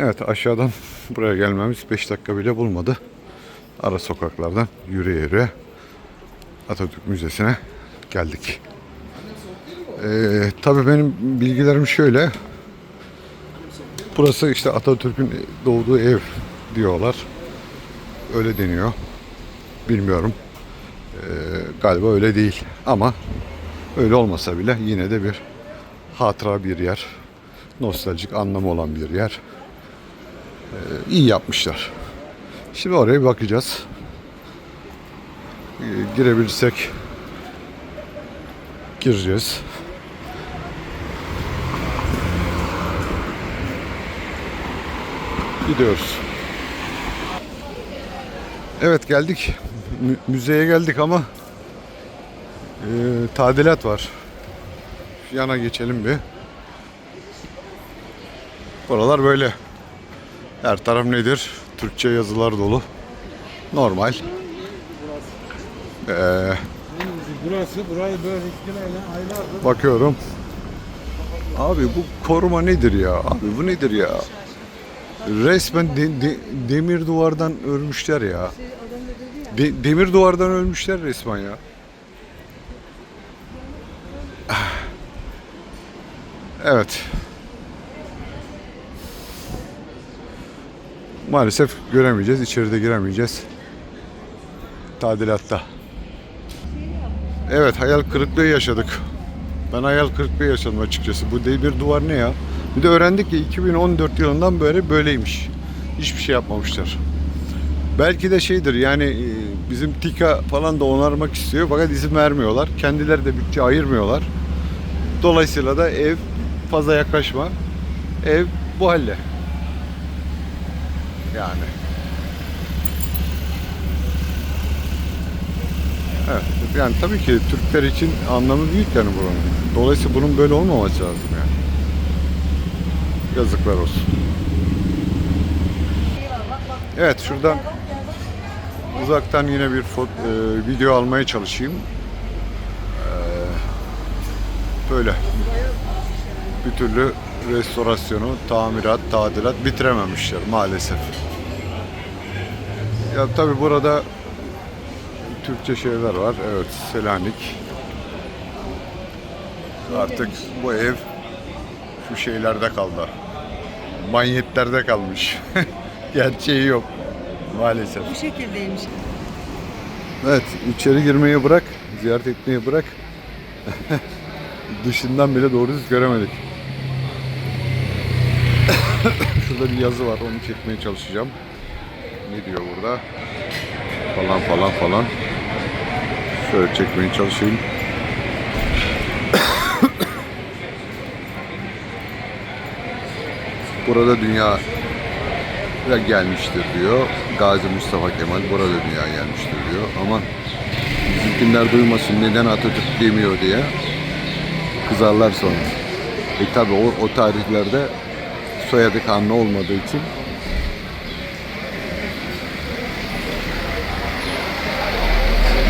Evet aşağıdan buraya gelmemiz 5 dakika bile bulmadı. Ara sokaklardan yürüye yürüye Atatürk Müzesi'ne geldik. Ee, tabii benim bilgilerim şöyle. Burası işte Atatürk'ün doğduğu ev diyorlar. Öyle deniyor. Bilmiyorum. Ee, galiba öyle değil. Ama öyle olmasa bile yine de bir hatıra bir yer. Nostaljik anlamı olan bir yer. Ee, iyi yapmışlar. Şimdi oraya bakacağız. Ee, girebilirsek gireceğiz. Gidiyoruz. Evet geldik. Mü- müzeye geldik ama e, tadilat var. Yana geçelim bir. Buralar böyle. Her taraf nedir? Türkçe yazılar dolu. Normal. Ee, Burası burayı böyle bakıyorum. Abi bu koruma nedir ya? Abi bu nedir ya? Resmen de- de- demir duvardan örmüşler ya. De- demir duvardan ölmüşler resmen ya. Evet. Maalesef göremeyeceğiz, içeride giremeyeceğiz. Tadilatta. Evet, hayal kırıklığı yaşadık. Ben hayal kırıklığı yaşadım açıkçası. Bu demir duvar ne ya? Bir de öğrendik ki 2014 yılından beri böyleymiş. Hiçbir şey yapmamışlar. Belki de şeydir yani e, bizim TİKA falan da onarmak istiyor fakat izin vermiyorlar. Kendileri de bütçe ayırmıyorlar. Dolayısıyla da ev fazla yaklaşma. Ev bu halde. Yani. Evet. Yani tabii ki Türkler için anlamı büyük yani buranın. Dolayısıyla bunun böyle olmaması lazım yani. Yazıklar olsun. Evet şuradan uzaktan yine bir fo- e, video almaya çalışayım. Ee, böyle bir türlü restorasyonu, tamirat, tadilat bitirememişler maalesef. Ya tabi burada Türkçe şeyler var. Evet, Selanik. Artık bu ev şu şeylerde kaldı. Manyetlerde kalmış. Gerçeği yok maalesef. Bu şekildeymiş. Evet, içeri girmeyi bırak, ziyaret etmeyi bırak. Dışından bile doğru düz göremedik. Şurada bir yazı var, onu çekmeye çalışacağım. Ne diyor burada? Falan falan falan. Şöyle çekmeye çalışayım. Burada dünya gelmiştir diyor. Gazi Mustafa Kemal burada dünya gelmiştir diyor. Ama bizimkiler duymasın neden Atatürk demiyor diye kızarlar sonra. E tabi o, o tarihlerde soyadı kanlı olmadığı için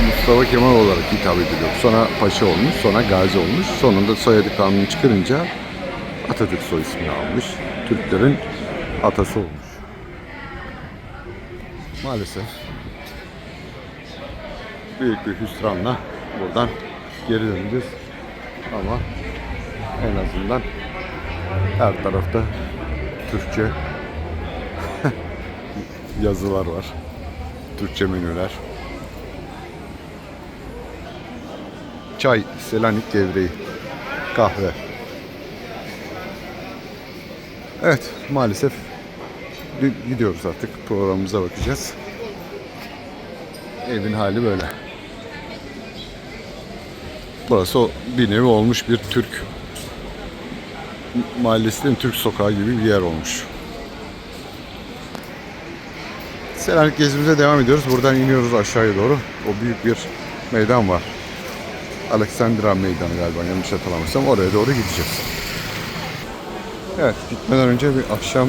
Mustafa Kemal olarak hitap ediliyor. Sonra paşa olmuş, sonra gazi olmuş. Sonunda soyadı kanunu çıkarınca Atatürk soy ismini almış. Türklerin atası olmuş. Maalesef büyük bir hüsranla buradan geri döneceğiz. Ama en azından her tarafta Türkçe yazılar var. Türkçe menüler. Çay, Selanik gevreği, kahve. Evet, maalesef gi- gidiyoruz artık. Programımıza bakacağız. Evin hali böyle. Burası bir nevi olmuş bir Türk mahallesinin Türk sokağı gibi bir yer olmuş. Selanik gezimize devam ediyoruz. Buradan iniyoruz aşağıya doğru. O büyük bir meydan var. Alexandra Meydanı galiba yanlış hatırlamıyorsam oraya doğru gideceğiz. Evet gitmeden önce bir akşam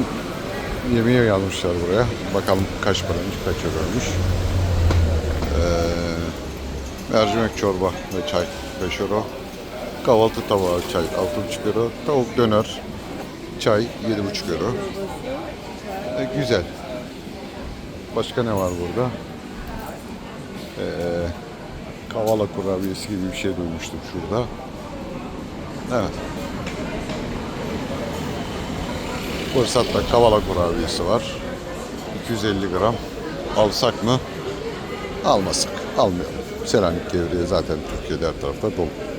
yemeği yazmışlar buraya. Bakalım kaç paraymış, kaç euroymuş. Ee, mercimek çorba ve çay 5 euro. Kahvaltı tabağı çay 6,5 euro. Tavuk döner çay 7,5 euro. güzel. Başka ne var burada? Ee, kavala kurabiyesi gibi bir şey duymuştum şurada. Evet. Fırsatta kavala kurabiyesi var. 250 gram. Alsak mı? Almasak. Almayalım. Seramik gevreği zaten Türkiye'de her tarafta dolu.